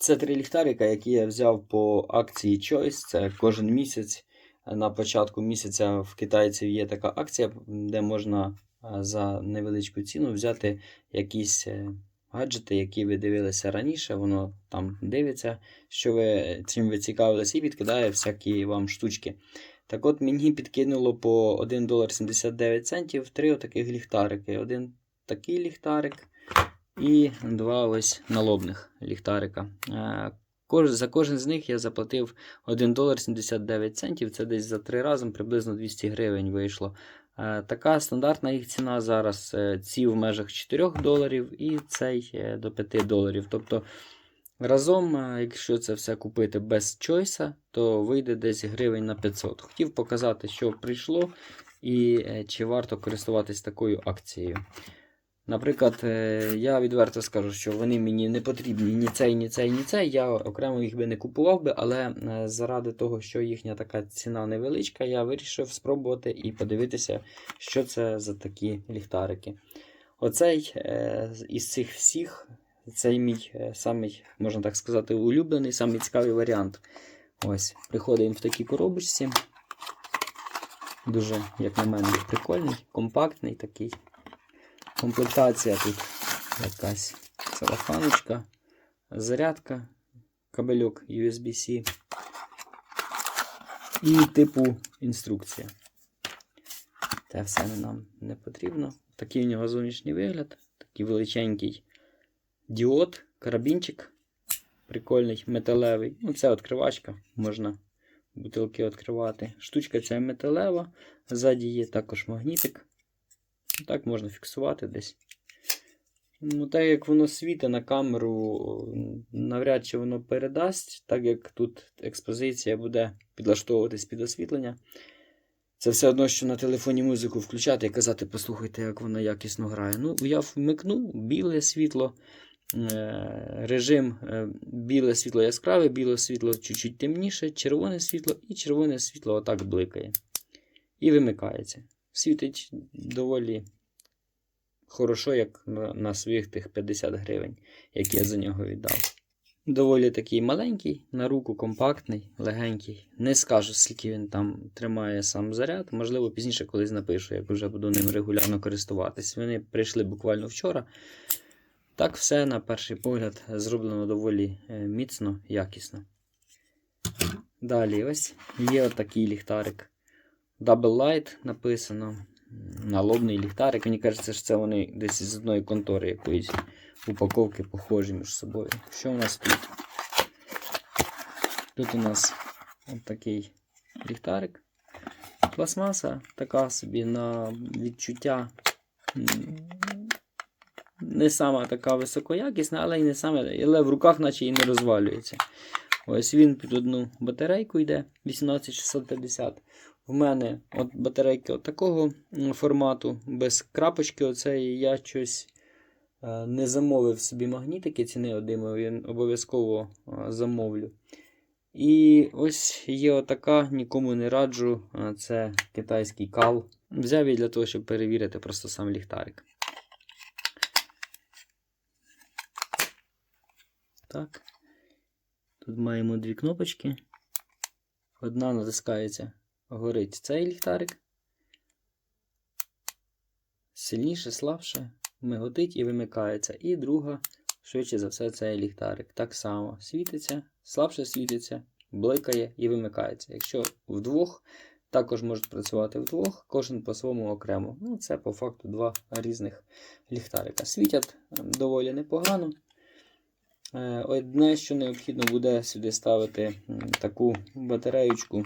Це три ліхтарика, які я взяв по акції Choice. Це кожен місяць. На початку місяця в китайців є така акція, де можна е, за невеличку ціну взяти якісь е, гаджети, які ви дивилися раніше. Воно там дивиться, що ви чим ви цікавились, і підкидає всякі вам штучки. Так от мені підкинуло по 1 долар 79 центів три отаких ліхтарики. Один такий ліхтарик і два ось налобних ліхтарика. Е, За кожен з них я заплатив 1 долар 79 центів. Це десь за три разом приблизно 200 гривень вийшло. Е, Така стандартна їх ціна зараз. е, Ці в межах 4 доларів і цей до 5 доларів. Тобто разом, якщо це все купити без чойса, то вийде десь гривень на 500. Хотів показати, що прийшло і чи варто користуватись такою акцією. Наприклад, е, я відверто скажу, що вони мені не потрібні ні цей, ні цей, ні цей. Я окремо їх би не купував би, але е, заради того, що їхня така ціна невеличка, я вирішив спробувати і подивитися, що це за такі ліхтарики. Оцей е, із цих всіх, цей мій самий, можна так сказати, улюблений, самий цікавий варіант. Ось, приходить він в такій коробочці. Дуже, як на мене, прикольний, компактний такий. Комплектація тут якась целофаночка, зарядка, кабельок USB-C і типу інструкція. Це все нам не потрібно. Такий у нього зовнішній вигляд, такий величенький діод, карабінчик. Прикольний, металевий. Ну, це відкривачка, можна бутилки відкривати. Штучка ця металева, ззаді є також магнітик. Так можна фіксувати десь. Ну, так як воно світить на камеру, навряд чи воно передасть, так як тут експозиція буде підлаштовуватись під освітлення. Це все одно, що на телефоні музику включати і казати, послухайте, як вона якісно грає. Ну, я вмикну біле світло, е, режим е, біле світло яскраве, біле світло чуть-чуть темніше, червоне світло і червоне світло отак бликає. І вимикається світить доволі хорошо, як на, своїх тих 50 гривень, які я за нього віддав. Доволі такий маленький, на руку компактний, легенький. Не скажу, скільки він там тримає сам заряд. Можливо, пізніше колись напишу, як вже буду ним регулярно користуватись. Вони прийшли буквально вчора. Так, все, на перший погляд, зроблено доволі е, міцно, якісно. Далі, ось є отакий ліхтарик. Double Light написано. Налобний ліхтарик. Мені кажеться, що це вони десь з одної контори якоїсь упаковки похожі між собою. Що у нас тут? Тут у нас от такий ліхтарик. Пластмаса така собі на відчуття. Не сама така високоякісна, але й не саме, але в руках наче і не розвалюється. Ось він під одну батарейку йде 18650. В мене от батарейки от такого формату, без крапочки. Оцеї я щось е, не замовив собі магнітики, ціни один обов'язково е, замовлю. І ось є отака, нікому не раджу. е, Це китайський кал. Взяв її для того, щоб перевірити просто сам ліхтарик. Так. Тут маємо дві кнопочки. Одна натискається, горить цей ліхтарик. Сильніше, слабше, миготить і вимикається. І друга, швидше за все, цей ліхтарик. Так само світиться, слабше світиться, бликає і вимикається. Якщо вдвох, також можуть працювати вдвох, кожен по-своєму окремо. Ну, це по факту два різних ліхтарика. Світять ем, доволі непогано. Е, Одне, що необхідно буде сюди ставити таку батареючку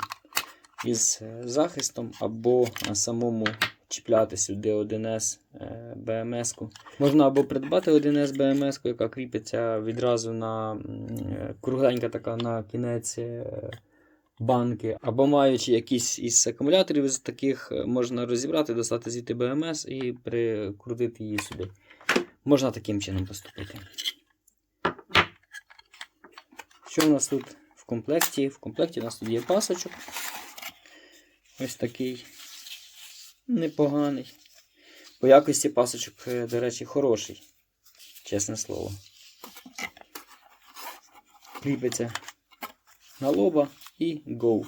із е, захистом, або е, самому чіпляти сюди 1С е, BMS-ку. Можна або придбати 1С BMS, яка кріпиться відразу на кругленька така на кінець банки, або маючи якийсь із акумуляторів з таких, можна розібрати, достати звідти BMS і прикрутити її сюди. Можна таким чином поступити. Що у нас тут в комплекті? В комплекті у нас тут є пасочок. Ось такий непоганий. По якості пасочок, е, до речі, хороший. Чесне слово. кріпиться на лоба і go.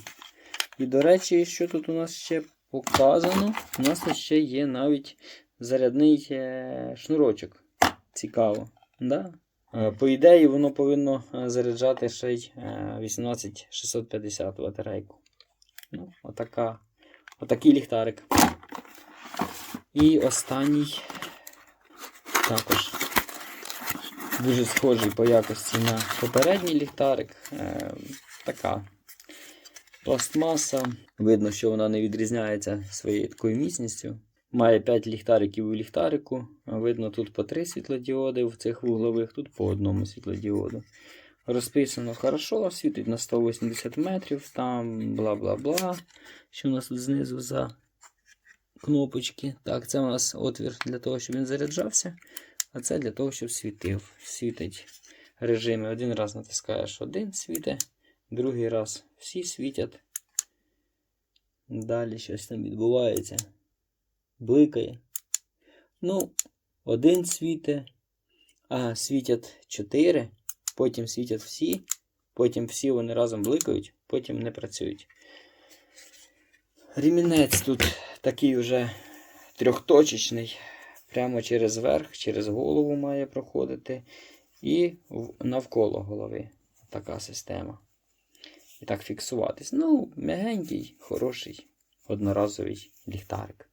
І, до речі, що тут у нас ще показано? У нас ще є навіть зарядний е, шнурочок. Цікаво. Да? Е, По ідеї, воно повинно заряджати ще й е, 18650 батарейку. Ну, отака, отакий ліхтарик. І останній також дуже схожий по якості на попередній ліхтарик. Е, така пластмаса. Видно, що вона не відрізняється своєю такою міцністю. Має 5 ліхтариків у ліхтарику. Видно, тут по 3 світлодіоди в цих вуглових, тут по одному світлодіоду. Розписано хорошо, світить на 180 метрів, там бла-бла-бла. Що у нас тут знизу за кнопочки? Так, це у нас отвір для того, щоб він заряджався, а це для того, щоб світив. Світить режими. Один раз натискаєш один світить, другий раз всі світять. Далі щось там відбувається. Бликає. Ну, один світе, а світять 4, потім світять всі, потім всі вони разом бликають, потім не працюють. Ремінець тут такий вже трьохточечний, прямо через верх, через голову має проходити. І навколо голови. Така система. І так фіксуватись. Ну, м'ягенький, хороший, одноразовий ліхтарик.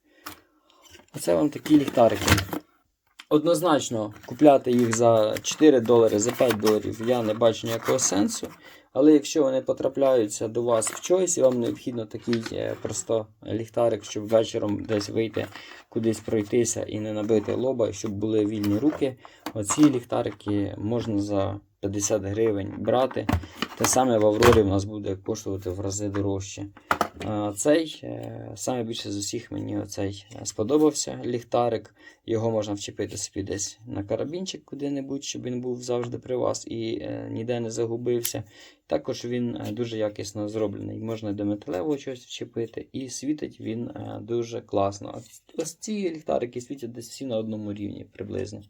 Оце вам такі ліхтарики. Однозначно, купляти їх за 4 долари, за 5 доларів я не бачу ніякого сенсу. Але якщо вони потрапляються до вас в чойс, і вам необхідно такий е, просто ліхтарик, щоб вечором десь вийти, кудись пройтися і не набити лоба, і щоб були вільні руки, оці ліхтарики можна за 50 гривень брати. Те саме в Аврорі в нас буде коштувати в рази дорожче. А Цей е, саме більше з усіх мені оцей е, сподобався ліхтарик. Його можна вчепити собі десь на карабінчик куди-небудь, щоб він був завжди при вас і е, ніде не загубився. Також він е, дуже якісно зроблений. Можна до металевого чогось вчепити, і світить він е, дуже класно. Ось ці ліхтарики світять десь всі на одному рівні приблизно.